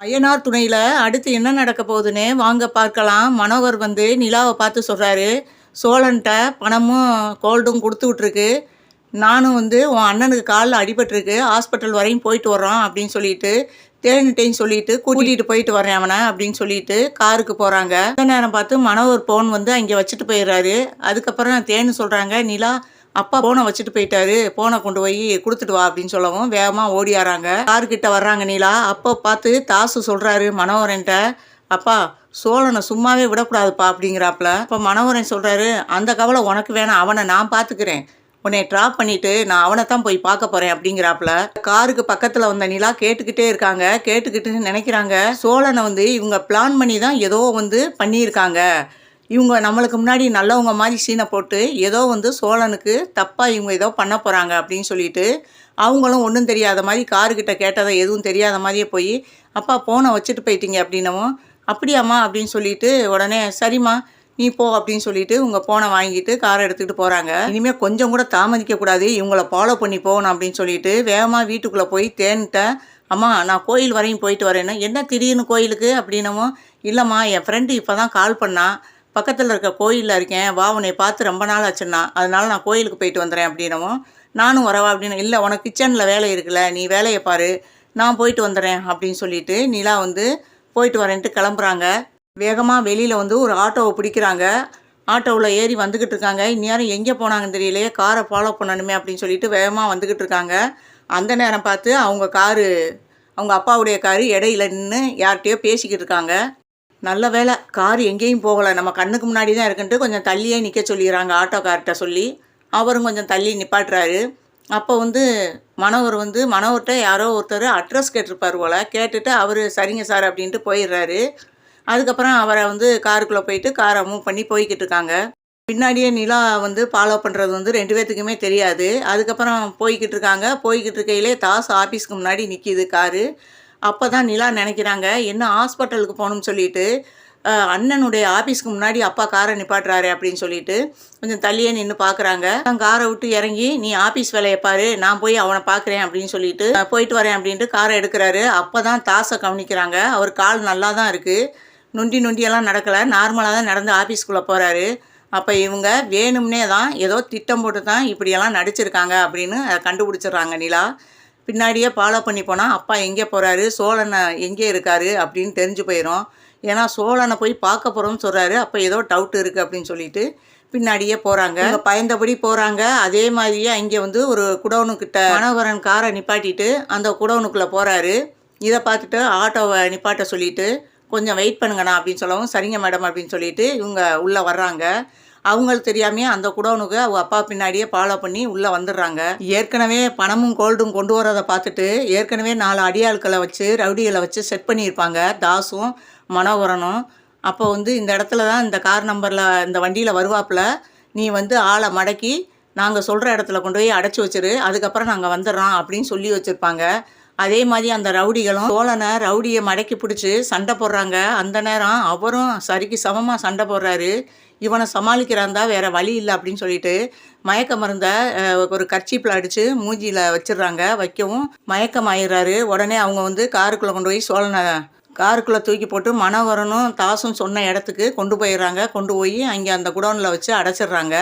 அய்யனார் துணையில் அடுத்து என்ன நடக்க போகுதுன்னு வாங்க பார்க்கலாம். மனோகர் வந்து நிலாவை பார்த்து சொல்கிறாரு சோழன்ட்ட பணமும் கோல்டும் கொடுத்து விட்ருக்கு நானும் வந்து உன் அண்ணனுக்கு காலில் அடிபட்டிருக்கு. ஹாஸ்பிட்டல் வரையும் போயிட்டு வர்றோம் அப்படின்னு சொல்லிட்டு தேனிட்டையும் சொல்லிட்டு கூட்டிகிட்டு போயிட்டு வரேன் அவனை அப்படின்னு சொல்லிட்டு காருக்கு போகிறாங்க அந்த நேரம் பார்த்து மனோகர் ஃபோன் வந்து அங்கே வச்சுட்டு போயிடுறாரு. அதுக்கப்புறம் தேனு சொல்கிறாங்க நிலா அப்பா போனை வச்சுட்டு போயிட்டாரு. போனை கொண்டு போய் கொடுத்துட்டு வா அப்படின்னு சொல்லவும் வேகமாக ஓடியாராங்க. கார்கிட்ட வர்றாங்க நீலா அப்போ பார்த்து தாசு சொல்கிறாரு மனோகரன்ட்ட. அப்பா சோழனை சும்மாவே விடக்கூடாதுப்பா அப்படிங்கிறாப்புல. இப்போ மனோகரன் சொல்கிறாரு அந்த கவலை உனக்கு வேணாம். அவனை நான் பார்த்துக்கிறேன். உன்னை ட்ராப் பண்ணிட்டு நான் அவனை தான் போய் பார்க்க போறேன் அப்படிங்கிறாப்புல. காருக்கு பக்கத்தில் வந்த நிலா கேட்டுக்கிட்டே இருக்காங்க. கேட்டுக்கிட்டு நினைக்கிறாங்க. சோழனை வந்து இவங்க பிளான் பண்ணி தான் ஏதோ வந்து பண்ணியிருக்காங்க. இவங்க நம்மளுக்கு முன்னாடி நல்லவங்க மாதிரி சீனை போட்டு ஏதோ வந்து சோழனுக்கு தப்பாக இவங்க ஏதோ பண்ண போகிறாங்க அப்படின்னு சொல்லிட்டு அவங்களும் ஒன்றும் தெரியாத மாதிரி காருக்கிட்ட கேட்டதை எதுவும் தெரியாத மாதிரியே போய் அப்பா போனை வச்சுட்டு போயிட்டீங்க அப்படின்னவும் அப்படியாம்மா அப்படின்னு சொல்லிட்டு உடனே சரிம்மா நீ போ அப்படின்னு சொல்லிட்டு உங்கள் போனை வாங்கிட்டு காரை எடுத்துக்கிட்டு போகிறாங்க இனிமேல் கொஞ்சம் கூட தாமதிக்கக்கூடாது இவங்கள ஃபாலோ பண்ணி போகணும் அப்படின்னு சொல்லிட்டு வேகமாக வீட்டுக்குள்ளே போய் தேன்ட்ட அம்மா நான் கோயில் வரையும் போயிட்டு வரேன்னா என்ன திடீர்னு கோயிலுக்கு? அப்படின்னவும் இல்லைம்மா என் ஃப்ரெண்டு இப்போ தான் கால் பண்ணான் பக்கத்தில் இருக்க கோயிலில் இருக்கேன். வா உன்னை பார்த்து ரொம்ப நாள் ஆச்சுன்னா அதனால் நான் கோயிலுக்கு போயிட்டு வந்துடுறேன் அப்படின்னவும் நானும் வரவா? அப்படின்னு இல்லை உனக்கு கிச்சனில் வேலை இருக்குல்ல நீ வேலையை பாரு நான் போயிட்டு வந்துடுறேன் அப்படின்னு சொல்லிட்டு நிலா வந்து போயிட்டு வரேன்ட்டு கிளம்புறாங்க. வேகமாக வெளியில் வந்து ஒரு ஆட்டோவை பிடிக்கிறாங்க. ஆட்டோவில் ஏறி வந்துக்கிட்டு இருக்காங்க. இந்நேரம் எங்கே போனாங்கன்னு தெரியலையே காரை ஃபாலோ பண்ணணுமே அப்படின்னு சொல்லிட்டு வேகமாக வந்துக்கிட்டு இருக்காங்க. அந்த நேரம் பார்த்து அவங்க காரு அவங்க அப்பாவுடைய காரு இடையில நின்று யார்கிட்டயோ பேசிக்கிட்டு இருக்காங்க. நல்ல வேலை கார் எங்கேயும் போகலை. நம்ம கண்ணுக்கு முன்னாடி தான் இருக்குன்ட்டு கொஞ்சம் தள்ளியே நிற்க சொல்லிடுறாங்க ஆட்டோக்கார்ட்ட சொல்லி. அவரும் கொஞ்சம் தள்ளி நிப்பாட்டுறாரு. அப்போ வந்து மனவர் வந்து மனவர்கிட்ட யாரோ ஒருத்தர் அட்ரஸ் கேட்டிருப்பார் போல். கேட்டுட்டு அவர் சரிங்க சார் அப்படின்ட்டு போயிடுறாரு. அதுக்கப்புறம் அவரை வந்து காருக்குள்ளே போயிட்டு காரை மூவ் பண்ணி போய்கிட்டு இருக்காங்க. பின்னாடியே நிலா வந்து ஃபாலோ பண்ணுறது வந்து ரெண்டு பேர்த்துக்குமே தெரியாது. அதுக்கப்புறம் போய்கிட்டு இருக்காங்க. போய்கிட்டு இருக்கையிலே தாஸ் ஆஃபீஸ்க்கு முன்னாடி நிற்கிது காரு. அப்போ தான் நிலா நினைக்கிறாங்க என்ன ஹாஸ்பிட்டலுக்கு போகணும்னு சொல்லிட்டு அண்ணனுடைய ஆஃபீஸ்க்கு முன்னாடி அப்பா காரை நிப்பாட்டுறாரு அப்படின்னு சொல்லிட்டு கொஞ்சம் தள்ளியே நின்று பார்க்குறாங்க காரை விட்டு இறங்கி நீ ஆஃபீஸ் வேலையை பாரு நான் போய் அவனை பார்க்குறேன் அப்படின்னு சொல்லிட்டு போயிட்டு வரேன் அப்படின்ட்டு காரை எடுக்கிறாரு. அப்போ தான் தாசை கவனிக்கிறாங்க. அவர் கால் நல்லா தான் இருக்குது நொண்டி நொண்டியெல்லாம் நடக்கலை. நார்மலாக தான் நடந்து ஆஃபீஸ்க்குள்ளே போகிறாரு அப்போ இவங்க வேணும்னே தான் ஏதோ திட்டம் போட்டு தான் இப்படியெல்லாம் நடிச்சிருக்காங்க அப்படின்னு அதை கண்டுபிடிச்சிடுறாங்க நிலா. பின்னாடியே ஃபாலோ பண்ணி போனால் அப்பா எங்கே போகிறாரு சோழனை எங்கே இருக்காரு? அப்படின்னு தெரிஞ்சு போயிடும் ஏன்னா சோழனை போய் பார்க்க போகிறோம்னு சொல்கிறாரு அப்போ ஏதோ டவுட் இருக்குது அப்படின்னு சொல்லிட்டு பின்னாடியே போகிறாங்க பயந்தபடி போகிறாங்க அதே மாதிரியே அங்கே வந்து ஒரு குடோனுக்கிட்ட மனோகரன் காரை நிப்பாட்டிட்டு அந்த குடோனுக்குள்ளே போகிறாரு இதை பார்த்துட்டு ஆட்டோவை நிப்பாட்ட சொல்லிட்டு கொஞ்சம் வெயிட் பண்ணுங்கண்ணா அப்படின்னு சொல்லவும் சரிங்க மேடம் அப்படின்னு சொல்லிட்டு இவங்க உள்ளே வர்றாங்க. அவங்களுக்கு தெரியாமையே அந்த குடோனுக்கு அவங்க அப்பா பின்னாடியே ஃபாலோ பண்ணி உள்ளே வந்துடுறாங்க. ஏற்கனவே பணமும் கோல்டும் கொண்டு வரதை பார்த்துட்டு ஏற்கனவே நாலு அடியாட்களை வச்சு ரவுடிகளை வச்சு செட் பண்ணியிருப்பாங்க. தாஸும் மனோகரனும். அப்போ வந்து இந்த இடத்துல தான் இந்த கார் நம்பரில் இந்த வண்டியில் வருவாப்புல. நீ வந்து ஆளை மடக்கி நாங்கள் சொல்கிற இடத்துல கொண்டு போய் அடைச்சி வச்சிரு. அதுக்கப்புறம் நாங்கள் வந்துடுறோம் அப்படின்னு சொல்லி வச்சுருப்பாங்க. அதே மாதிரி அந்த ரவுடிகளும் சோழனை ரவுடியை மடக்கி பிடிச்சி சண்டை போடுறாங்க. அந்த நேரம் அவரும் சரிக்கு சமமாக சண்டை போடுறாரு. இவனை சமாளிக்கிறாந்தா வேற வழி இல்லை அப்படின்னு சொல்லிட்டு மயக்க மருந்தை ஒரு கர்ச்சீப்பில் அடித்து மூஞ்சியில் வச்சிடுறாங்க. வைக்கவும் மயக்கம் ஆயிடுறாரு. உடனே அவங்க வந்து காருக்குள்ளே கொண்டு போய் சோழனை காருக்குள்ளே தூக்கி போட்டு மனவரனும் தாசும் சொன்ன இடத்துக்கு கொண்டு போயிடுறாங்க. கொண்டு போய் அங்கே அந்த குடோனில் வச்சு அடைச்சிடுறாங்க.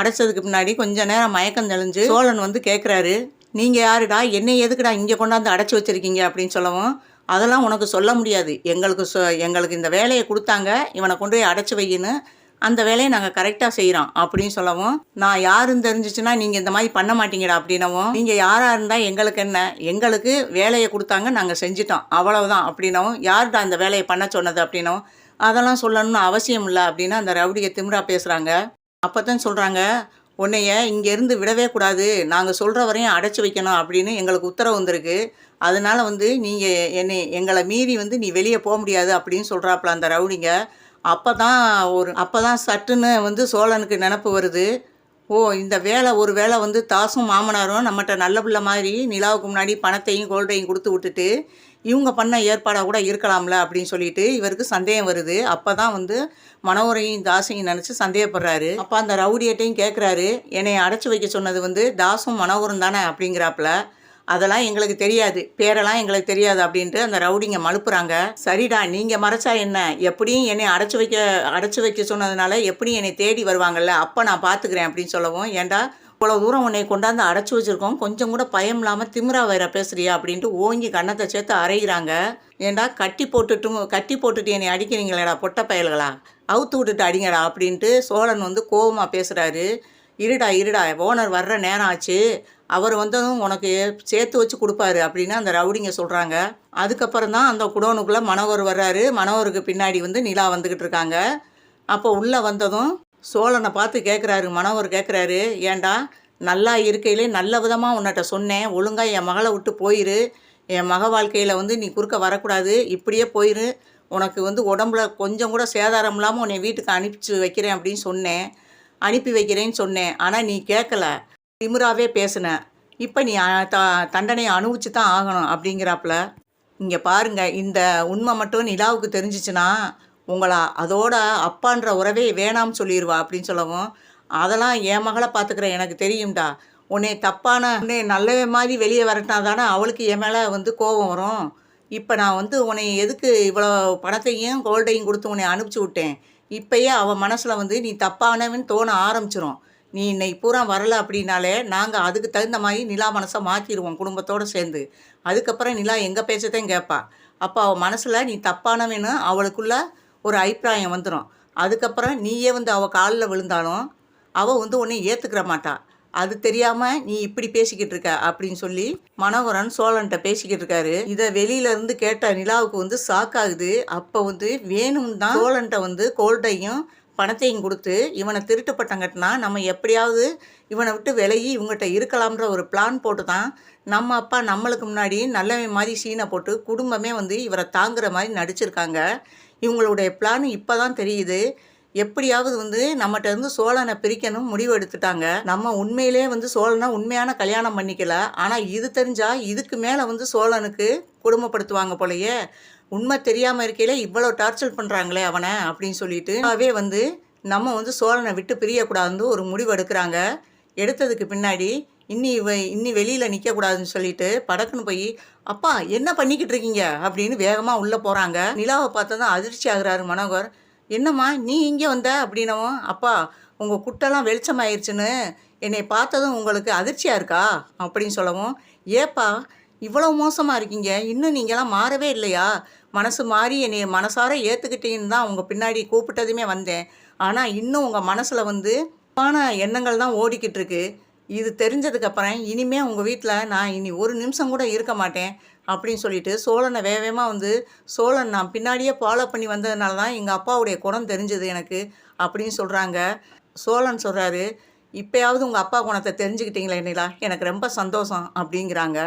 அடைச்சதுக்கு பின்னாடி கொஞ்ச நேரம் மயக்கம் தெளிஞ்சு சோழன் வந்து கேட்குறாரு நீங்கள் யாருடா? என்னை எதுக்குடா இங்கே கொண்டாந்து அடைச்சி வச்சிருக்கீங்க அப்படின்னு சொல்லவும் அதெல்லாம் உனக்கு சொல்ல முடியாது. எங்களுக்கு சொ எங்களுக்கு இந்த வேலையை கொடுத்தாங்க இவனை கொண்டு போய் அடைச்சி வையின்னு அந்த வேலையை நாங்கள் கரெக்டாக செய்கிறோம் அப்படின்னு சொல்லவும் நான் யாருன்னு தெரிஞ்சிச்சுன்னா நீங்கள் இந்த மாதிரி பண்ண மாட்டீங்கடா அப்படின்னவும் நீங்கள் யாராக இருந்தால் எங்களுக்கு என்ன? எங்களுக்கு வேலையை கொடுத்தாங்க நாங்கள் செஞ்சிட்டோம். அவ்வளவுதான் அப்படின்னவும் யாருடா அந்த வேலையை பண்ண சொன்னது அப்படின்னவும் அதெல்லாம் சொல்லணும்னு அவசியம் இல்லை அப்படின்னு அந்த ரவுடியை திமிரா பேசுகிறாங்க அப்போ தான் சொல்கிறாங்க உன்னைய இங்கேருந்து விடவே கூடாது. நாங்கள் சொல்கிற வரையும் அடைச்சி வைக்கணும் அப்படின்னு எங்களுக்கு உத்தரவு வந்திருக்கு. அதனால் வந்து நீங்கள் என்னை எங்களை மீறி வந்து நீ வெளியே போக முடியாது அப்படின்னு சொல்கிறாப்புல அந்த ரவுடிங்க. அப்போ தான் ஒரு அப்போ தான் சட்டுன்னு வந்து சோழனுக்கு நினப்பு வருது. ஓ இந்த வேலை ஒரு வேளை வந்து தாசும் மாமனாரும் நம்மகிட்ட நல்ல பிள்ளை மாதிரி நிலாவுக்கு முன்னாடி பணத்தையும் கோல்டையும் கொடுத்து விட்டுட்டு இவங்க பண்ண ஏற்பாடாக கூட இருக்கலாம்ல அப்படின்னு சொல்லிட்டு இவருக்கு சந்தேகம் வருது. அப்போ தான் வந்து மனோரையும் தாசையும் நினச்சி சந்தேகப்படுறாரு. அப்போ அந்த ரவுடியட்டையும் கேட்குறாரு என்னை அடைச்சி வைக்க சொன்னது வந்து தாசும் மனோகரும் தானே அப்படிங்கிறாப்புல. அதெல்லாம் எங்களுக்கு தெரியாது. பேரெல்லாம் எங்களுக்கு தெரியாது அப்படின்ட்டு அந்த ரவுடிங்க மழுப்புறாங்க. சரிடா நீங்கள் மறைச்சா என்ன? எப்படியும் என்னை அடைச்சி வைக்க அடைச்சி வைக்க சொன்னதுனால எப்படியும் என்னை தேடி வருவாங்கல்ல? அப்போ நான் பார்த்துக்கிறேன் அப்படின்னு சொல்லவும் ஏன்டா இவ்வளோ தூரம் உன்னை கொண்டாந்து அடைச்சி வச்சுருக்கோம். கொஞ்சம் கூட பயம் இல்லாமல் திமிரா வேற பேசுறியா அப்படின்ட்டு ஓங்கி கன்னத்தை சேர்த்து அரைகிறாங்க ஏன்டா கட்டி போட்டுட்டும் கட்டி போட்டுட்டு என்னை அடிக்கிறீங்களேடா பொட்ட பயல்களா? அவுத்து விட்டுட்டு அடிங்கடா அப்படின்ட்டு சோழன் வந்து கோபமாக பேசுகிறாரு இருடா இருடா ஓனர் வர்ற நேரம் ஆச்சு. அவர் வந்ததும் உனக்கு சேர்த்து வச்சு கொடுப்பாரு அப்படின்னு அந்த ரவுடிங்க சொல்கிறாங்க அதுக்கப்புறம் தான் அந்த குடோனுக்குள்ளே மனோகர் வர்றாரு. மனோகருக்கு பின்னாடி வந்து நிலா வந்துக்கிட்டு இருக்காங்க. அப்போ உள்ளே வந்ததும் சோழனை பார்த்து கேட்குறாரு மனோகர் கேட்குறாரு ஏன்டா நல்லா இருக்கையிலே நல்ல விதமாக உன்னிட்ட சொன்னேன். ஒழுங்காக என் மகளை விட்டு போயிரு. என் மக வாழ்க்கையில் வந்து நீ குறுக்க வரக்கூடாது. இப்படியே போயிரு. உனக்கு வந்து உடம்புல கொஞ்சம் கூட சேதாரம் இல்லாமல் உன்னை வீட்டுக்கு அனுப்பிச்சு வைக்கிறேன் அப்படின்னு சொன்னேன். அனுப்பி வைக்கிறேன்னு சொன்னேன். ஆனால் நீ கேட்கல திமுறாவே பேசின. இப்போ நீ த தண்டனையை அனுபவிச்சு தான் ஆகணும் அப்படிங்கிறாப்புல. இங்கே பாருங்க இந்த உண்மை மட்டும் நிலாவுக்கு தெரிஞ்சிச்சுன்னா உங்களா அதோட அப்பான்ற உறவே வேணாம்னு சொல்லிடுவா அப்படின்னு சொல்லவும் அதெல்லாம் என் மகளை பார்த்துக்கிற எனக்கு தெரியும்டா. உன்னை தப்பான உன்னை நல்லவே மாதிரி வெளியே வரட்டினா தானே அவளுக்கு என் மேலே வந்து கோபம் வரும். இப்போ நான் வந்து உன்னை எதுக்கு இவ்வளோ பணத்தையும் கோல்டையும் கொடுத்து உன்னை அனுப்பிச்சி விட்டேன்? இப்பயே அவள் மனசில் வந்து நீ தப்பானவன் தோண ஆரம்பிச்சிரும். நீ இன்னைக்கு பூரா வரல அப்படின்னாலே நாங்கள் அதுக்கு தகுந்த மாதிரி நிலா மனசை மாற்றிடுவோம் குடும்பத்தோடு சேர்ந்து. அதுக்கப்புறம் நிலா எங்கள் பேச்சத்தையும் கேட்பா அப்போ அவள் மனசில் நீ தப்பானவன்னு அவளுக்குள்ள ஒரு அபிப்பிராயம் வந்துடும் அதுக்கப்புறம் நீயே வந்து அவள் காலில் விழுந்தாலும் அவள் வந்து உன்னை ஏற்றுக்கிற மாட்டாள் அது தெரியாமல் நீ இப்படி பேசிக்கிட்டு இருக்க அப்படின்னு சொல்லி மனோகரன் சோழன்கிட்ட பேசிக்கிட்டு இருக்காரு. இதை வெளியில இருந்து கேட்ட நிலாவுக்கு வந்து சாக்காகுது அப்போ வந்து வேணும் தான் சோழன்ட்ட வந்து கோல்டையும் பணத்தையும் கொடுத்து இவனை திருட்டு பட்டம் கட்டினா நம்ம எப்படியாவது இவனை விட்டு விலகி இவங்ககிட்ட இருக்கலாம்ன்ற ஒரு பிளான் போட்டு தான் நம்ம அப்பா நம்மளுக்கு முன்னாடி நல்லவன் மாதிரி சீனை போட்டு குடும்பமே வந்து இவரை தாங்குற மாதிரி நடிச்சிருக்காங்க. இவங்களுடைய பிளான் இப்போ தான் தெரியுது. எப்படியாவது வந்து நம்மகிட்ட இருந்து சோழனை பிரிக்கணும் முடிவு எடுத்துட்டாங்க. நம்ம உண்மையிலே வந்து சோழனை உண்மையான கல்யாணம் பண்ணிக்கல. ஆனால் இது தெரிஞ்சால் இதுக்கு மேலே வந்து சோழனுக்கு குடும்பப்படுத்துவாங்க போலயே. உண்மை தெரியாமல் இருக்கையில இவ்வளோ டார்ச்சர் பண்ணுறாங்களே அவனை அப்படின்னு சொல்லிட்டு அவே வந்து நம்ம வந்து சோழனை விட்டு பிரியக்கூடாதுன்னு ஒரு முடிவு எடுக்கிறாங்க. எடுத்ததுக்கு பின்னாடி இன்னி இவ இன்னி வெளியில் நிற்கக்கூடாதுன்னு சொல்லிட்டு படக்குன்னு போய் அப்பா என்ன பண்ணிக்கிட்டு இருக்கீங்க? அப்படின்னு வேகமாக உள்ளே போகிறாங்க நிலாவை பார்த்தா தான் அதிர்ச்சி ஆகுறாரு மனோகர். என்னம்மா நீ இங்கே வந்த? அப்படின்னவும் அப்பா உங்கள் குட்டெல்லாம் வெளிச்சமாயிருச்சுன்னு என்னை பார்த்ததும் உங்களுக்கு அதிர்ச்சியாக இருக்கா? அப்படின்னு சொல்லவும் ஏப்பா இவ்வளோ மோசமாக இருக்கீங்க. இன்னும் நீங்களாம் மாறவே இல்லையா? மனசு மாறி என்னை மனசார ஏற்றுக்கிட்டீங்கன்னு தான் உங்கள் பின்னாடி கூப்பிட்டதுமே வந்தேன். ஆனால் இன்னும் உங்கள் மனசில் வந்து தப்பான எண்ணங்கள் தான் ஓடிக்கிட்டு இருக்கு. இது தெரிஞ்சதுக்கப்புறம் இனிமே உங்கள் வீட்டில் நான் இனி ஒரு நிமிஷம் கூட இருக்க மாட்டேன். அப்படின்னு சொல்லிட்டு சோழனை வேகமாக வந்து சோழன் நான் பின்னாடியே ஃபாலோ பண்ணி வந்ததுனால தான் எங்கள் அப்பாவுடைய குணம் தெரிஞ்சது எனக்கு அப்படின்னு சொல்கிறாங்க சோழன் சொல்கிறாரு இப்போயாவது உங்கள் அப்பா குணத்தை தெரிஞ்சுக்கிட்டீங்களே நிலா எனக்கு ரொம்ப சந்தோஷம் அப்படிங்கிறாங்க.